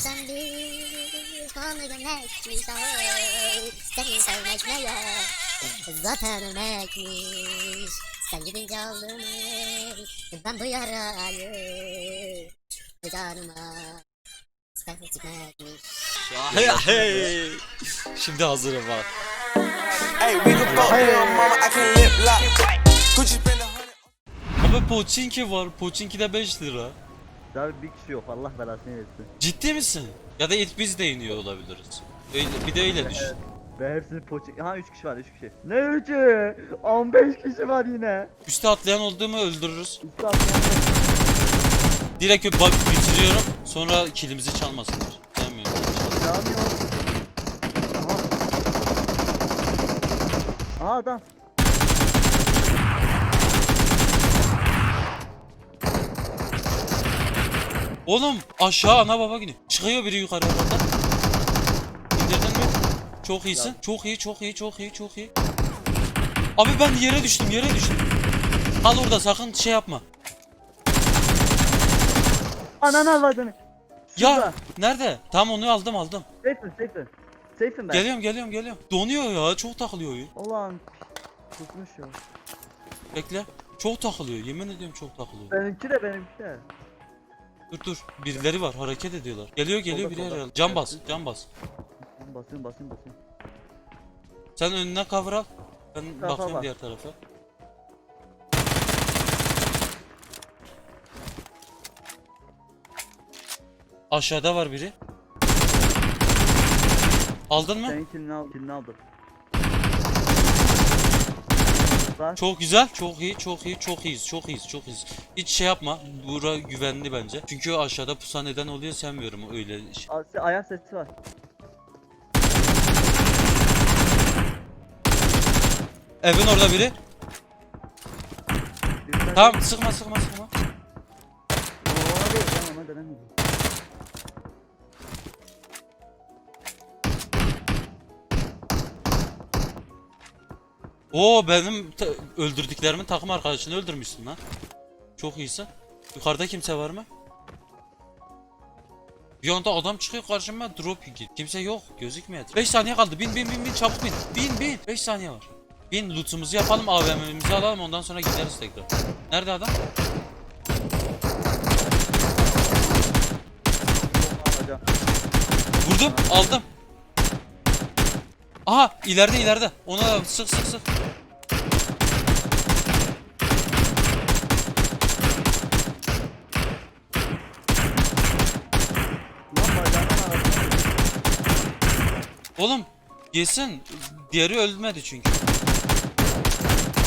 Sen bir kanı gömlekmiş ağır Seni sevmek ne ya Zaten ölmekmiş Sen gidince aldım Ben bu yarayı Bu canıma Sen gitmekmiş Hey, hey. Şimdi hazırım bak. Abi Pochinki var. Pochinki de 5 lira. Daha bir kişi yok Allah belasını versin. Ciddi misin? Ya da ilk biz de iniyor olabiliriz. Öyle, bir de öyle düşün. Ve hepsini poçik... Ha 3 kişi var 3 kişi. Ne 3'ü? 15 kişi var yine. Üste atlayan olduğumu öldürürüz. Üstü atlayan Direkt bak bitiriyorum. Sonra kilimizi çalmasınlar. Demiyorum. Silahım yok. Aha. Aha adam. Oğlum aşağı ana baba gidiyor. Çıkıyor biri yukarı oradan. İndirdin mi? Çok iyisin. Çok iyi, çok iyi, çok iyi, çok iyi. Abi ben yere düştüm, yere düştüm. Kal orada sakın şey yapma. Ananı avladını. Ya Şurada. nerede? Tam onu aldım aldım. Safe'in safe'in. Safe'in ben. Geliyorum geliyorum geliyorum. Donuyor ya çok takılıyor oyun. Ulan. Kusmuş ya. Bekle. Çok takılıyor yemin ediyorum çok takılıyor. Benimki de benimki de. Dur dur birileri var hareket ediyorlar. Geliyor geliyor Solda, biri solda. herhalde. Can bas can bas. Basıyorum basıyorum basıyorum. Sen önüne cover al. Ben Tarafa bakıyorum bak. diğer tarafa. Aşağıda var biri. Aldın mı? Senin kilini aldım. Bak. Çok güzel, çok iyi, çok iyi, çok iyiyiz, çok iyiyiz, çok iyiyiz. Hiç şey yapma, bura güvenli bence. Çünkü aşağıda pusa neden oluyor sevmiyorum öyle şey. Ayak sesi var. Evin orada biri. Tamam, sıkma, sıkma, sıkma. Oo, değil, ben ona denemedim. Oo benim ta- öldürdüklerimin takım arkadaşını öldürmüşsün lan. Çok iyisin. Yukarıda kimse var mı? Bir anda adam çıkıyor karşıma drop git. Kimse yok gözükmüyor. 5 saniye kaldı. Bin bin bin bin çabuk bin. Bin bin. 5 saniye var. Bin lootumuzu yapalım AVM'imizi alalım ondan sonra gideriz tekrar. Nerede adam? Vurdum aldım. Aha ileride ileride. Ona da sık sık sık. Oğlum yesin. Diğeri ölmedi çünkü.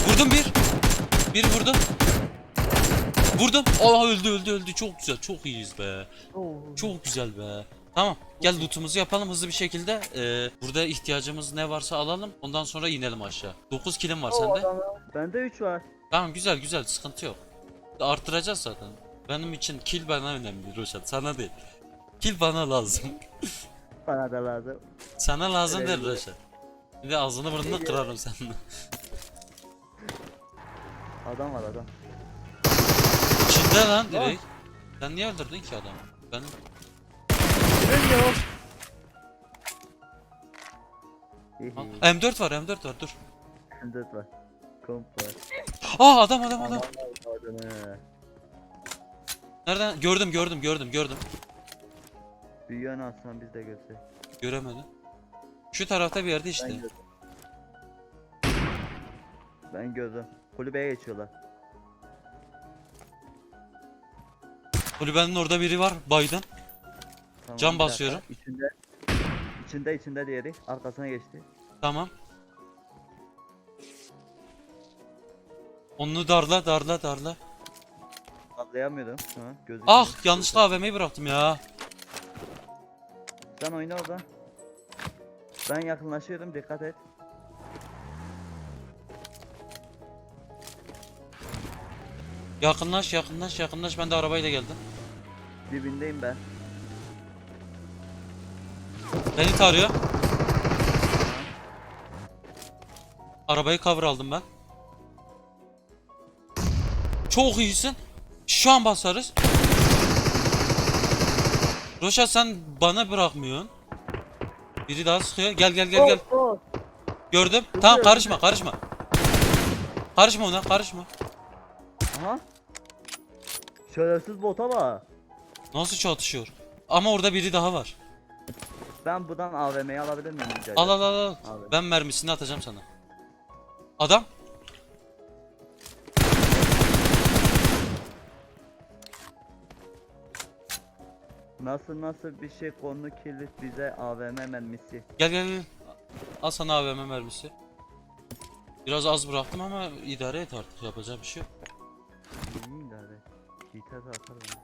Vurdum bir. Bir vurdum. Vurdum. Aa öldü öldü öldü. Çok güzel. Çok iyiyiz be. Oo. Çok güzel be. Tamam. Gel lootumuzu yapalım hızlı bir şekilde. Ee, burada ihtiyacımız ne varsa alalım. Ondan sonra inelim aşağı. 9 kilim var sende. Bende 3 var. Tamam güzel güzel. Sıkıntı yok. Arttıracağız zaten. Benim için kill bana önemli Roşat. Sana değil. Kill bana lazım. Bana da lazım. Sana lazım Evet. değil Roşat. Bir de ağzını burnunu kırarım seninle. Adam var adam. İçinde lan direkt. Sen niye öldürdün ki adamı? Ben Ben yok. M4 var M4 var dur. M4 var. Komp var. Aa adam adam adam. Adam. Nereden? Gördüm gördüm gördüm gördüm. Büyüyen aslan biz de görsek. Göremedim. Şu tarafta bir yerde Ben işte. gördüm. Ben gördüm. Kulübeye geçiyorlar. Kulübenin orada biri var Biden. Tamam, bir dakika. basıyorum. İçinde. İçinde içinde diğeri. Arkasına geçti. Tamam. Onu darla darla darla. Atlayamıyordum. Ha. Ah yanlışlıkla AVM'yi bıraktım ya. Sen oyna orada. Ben yakınlaşıyorum dikkat et. Yakınlaş yakınlaş yakınlaş ben de arabayla geldim. Dibindeyim ben. Beni tarıyor. Arabayı cover aldım ben. Çok iyisin. Şu an basarız. Roşa sen bana bırakmıyorsun. Biri daha sıkıyor. Gel gel gel gel. Oh, oh. Gördüm. Tamam karışma karışma. Karışma ona karışma. Aha. Şerefsiz bot ama. Nasıl çatışıyor? Ama orada biri daha var. Ben buradan AVM'yi alabilir miyim rica Al al al al. Ben mermisini atacağım sana. Adam. Nasıl nasıl bir şey konu kilit bize AVM mermisi. Gel gel gel. Al sana AVM mermisi. Biraz az bıraktım ama idare et artık yapacak bir şey yok.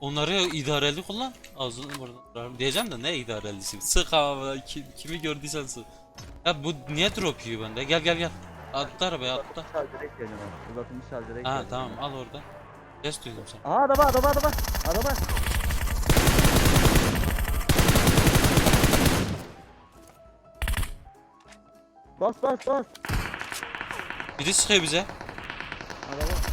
Onları idareli kullan. Ağzını buradan. Diyeceğim de ne idarelisi? Sık havada ki, kimi gördüysen sık. Ya bu niye drop yiyor bende? Gel gel gel. Atla arabaya atla. Şarj direkt geleceğim abi. Uzatılmış şarj direkt Ha geleceğim. tamam al orada. Ses duydum sen. Aha araba araba araba. Araba. Bas bas bas. Biri sıkıyor bize. Araba.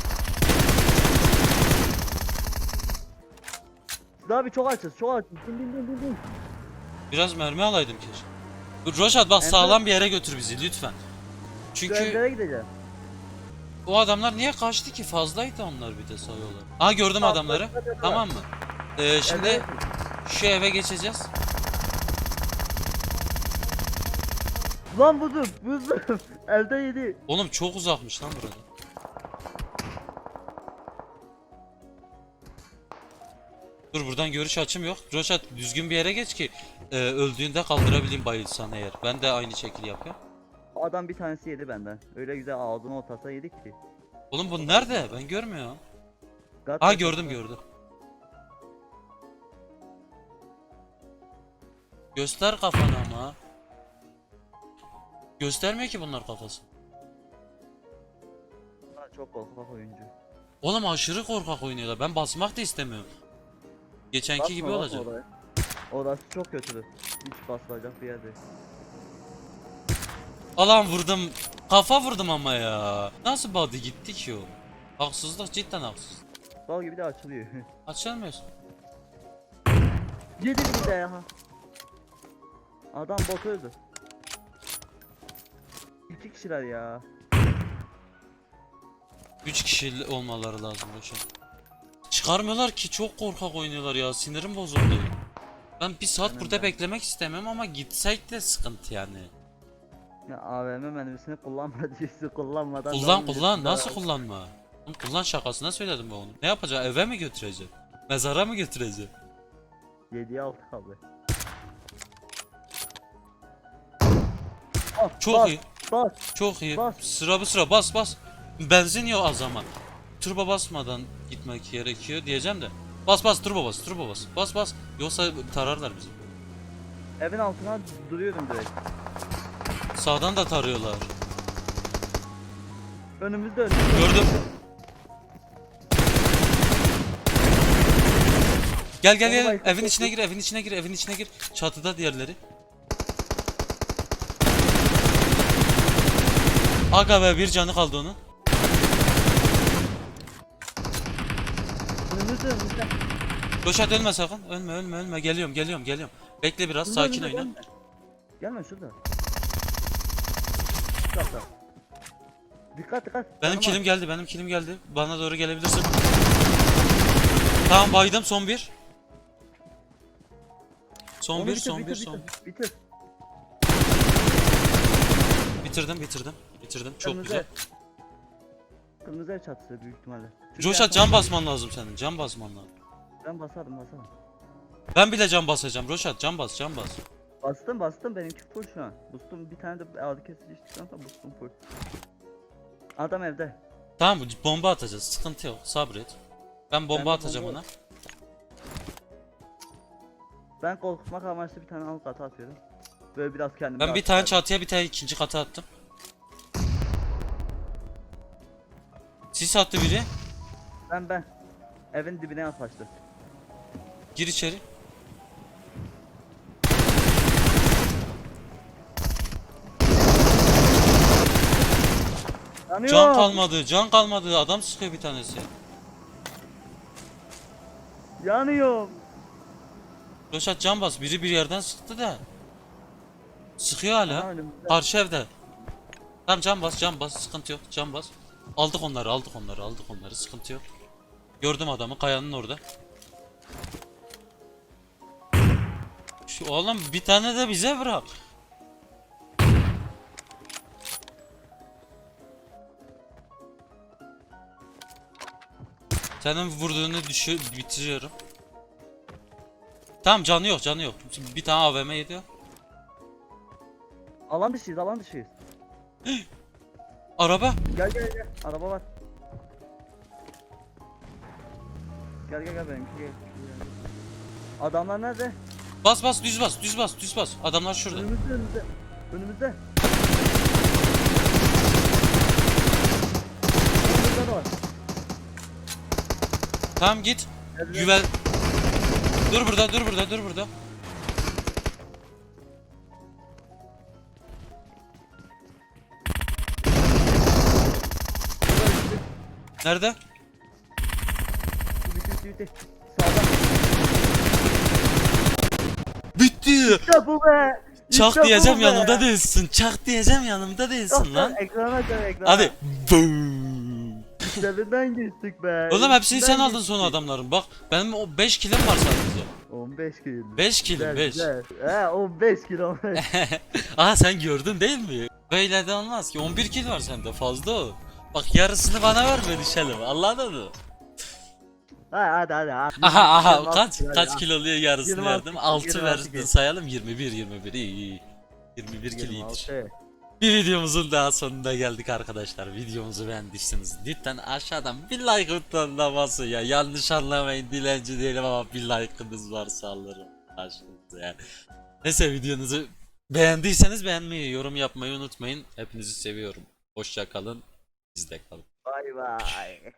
Sıla abi çok açız çok açız. Bin bin bin bin. Biraz mermi alaydım keşke. Dur Roşat bak sağlam bir yere götür bizi lütfen. Çünkü Güvenlere gideceğim. o adamlar niye kaçtı ki? Fazlaydı onlar bir de sayıyorlar. Aa gördüm Tamam, adamları. tamam, şey tamam. Mı? Ee, şimdi şu eve geçeceğiz. Lan buldum buldum. Elde yedi. Oğlum çok uzakmış lan burada. Dur buradan görüş açım yok. Roşat düzgün bir yere geç ki e, öldüğünde kaldırabileyim bayılsan eğer. Ben de aynı şekil yapıyorum. Adam bir tanesi yedi benden. Öyle güzel ağzına otasa yedik ki. Oğlum bu nerede? Ben görmüyorum. God ha gördüm gördüm. Göster kafanı ama. Göstermiyor ki bunlar kafasını. Çok korkak oyuncu. Oğlum aşırı korkak oynuyorlar. Ben basmak da istemiyorum. Geçenki Basma gibi olacak. Oraya. Orası çok kötü. Hiç basılacak bir yer değil. Alan vurdum. Kafa vurdum ama ya. Nasıl body gitti ki o? Haksızlık cidden haksız. Bal gibi de açılıyor. Açılmıyorsun. Yedi bir de ya. Adam bot öldü. İki kişiler ya. Üç kişi olmaları lazım boşuna çıkarmıyorlar ki çok korkak oynuyorlar ya sinirim bozuldu. Ben bir saat Benim burada ben. beklemek istemem ama gitsek de sıkıntı yani. Ya AVM menüsünü kullanma diyorsun kullanmadan. Kullan kullan nasıl kullanma? Oğlum kullan şakasına söyledim ben onu. Ne yapacak eve mi götürecek? Mezara mı götürecek? 7'ye 6 abi. Ah, çok bas, iyi. Bas. Çok iyi. Bas. Sıra bu sıra bas bas. Benzin yok az ama. Turbo basmadan gitmek gerekiyor diyeceğim de. Bas bas turbo bas turbo bas. Bas bas. Yoksa tararlar bizi. Evin altına duruyordum direkt. Sağdan da tarıyorlar. Önümüzde önümüzde. Gördüm. Gel gel gel. Evin içine gir, evin içine gir, evin içine gir. Çatıda diğerleri. Aga be bir canı kaldı onun. hızlı hızlı. Koşat ölme sakın. Ölme ölme ölme. Geliyorum geliyorum geliyorum. Bekle biraz Hızlı, sakin oyna. gelme. Şurada. Dikkat dikkat. Benim kilim geldi benim kilim geldi. Bana doğru gelebilirsin. Tamam baydım son bir. Son bir son bir son bir. Bitir. Bitirdim bitirdim. Bitirdim çok güzel. Kırmızı ev büyük ihtimalle. Çünkü Coşat cam basman lazım senin. Cam basman lazım. Ben basarım basarım. Ben bile cam basacağım. Roşat cam bas cam bas. Bastım bastım benimki full şu an. Bustum bir tane de ağrı kesici içtikten sonra bustum full. Adam evde. Tamam bomba atacağız. Sıkıntı yok. Sabret. Ben bomba Ben atacağım bomba- ona. Ben korkutmak amaçlı bir tane alt kata atıyorum. Böyle biraz kendimi Ben bir tane çatıya bir tane ikinci kata attım. Sis attı biri. Ben ben. Evin dibine yataştı. Gir içeri. Yanıyor. Can kalmadı, can kalmadı. Adam sıkıyor bir tanesi. Yanıyorum. Roşat can bas. Biri bir yerden sıktı da. Sıkıyor hala. Karşı evde. Tamam can bas, can bas. Sıkıntı yok. Can bas. Aldık onları aldık onları aldık onları sıkıntı yok. Gördüm adamı kayanın orada. Şu oğlum bir tane de bize bırak. Senin vurduğunu düşü bitiriyorum. Tamam canı yok canı yok. Bir tane AVM yedi. Alan dışıyız alan dışıyız. Araba. Gel gel gel. Araba var. Gel gel gel benimki gel. Adamlar nerede? Bas bas düz bas düz bas düz bas. Adamlar şurada. Önümüzde önümüzde. Önümüzde. Önümüzde de var. Tamam git. Güven. Dur burada dur burada dur burada. Nerede? Bitti bitti bitti. Sağdan. Bitti. İşte bu be. Çak İşte bu diyeceğim be. yanımda değilsin. Çak diyeceğim yanımda değilsin lan. Ekrana gel ekrana. Hadi. Boom. İşlerinden geçtik be. Oğlum hepsini sen aldın son adamların. Bak benim o 5 kilim var sadece. 15 kilo. 5 kilim 5. He 15 kilo. Aha sen gördün değil mi? Böyle de olmaz ki 11 kil var sende fazla o. Bak yarısını bana ver ve düşelim. Allah'ın adı. hadi hadi hadi. hadi. Aha aha 26 kaç kilo kaç ya. kiloluya yarısını 26 verdim. kilo, 6 26 verdin sayalım 21 21 iyi iyi. 21 kilo iyidir. 26. Bir videomuzun daha sonuna geldik arkadaşlar. Videomuzu beğendiyseniz lütfen aşağıdan bir like butonuna basın ya. Yanlış anlamayın dilenci değilim ama bir like'ınız varsa alırım. Karşınızda yani. Neyse videonuzu beğendiyseniz beğenmeyi, yorum yapmayı unutmayın. Hepinizi seviyorum. Hoşça kalın. Bizde kalın. Bay bay.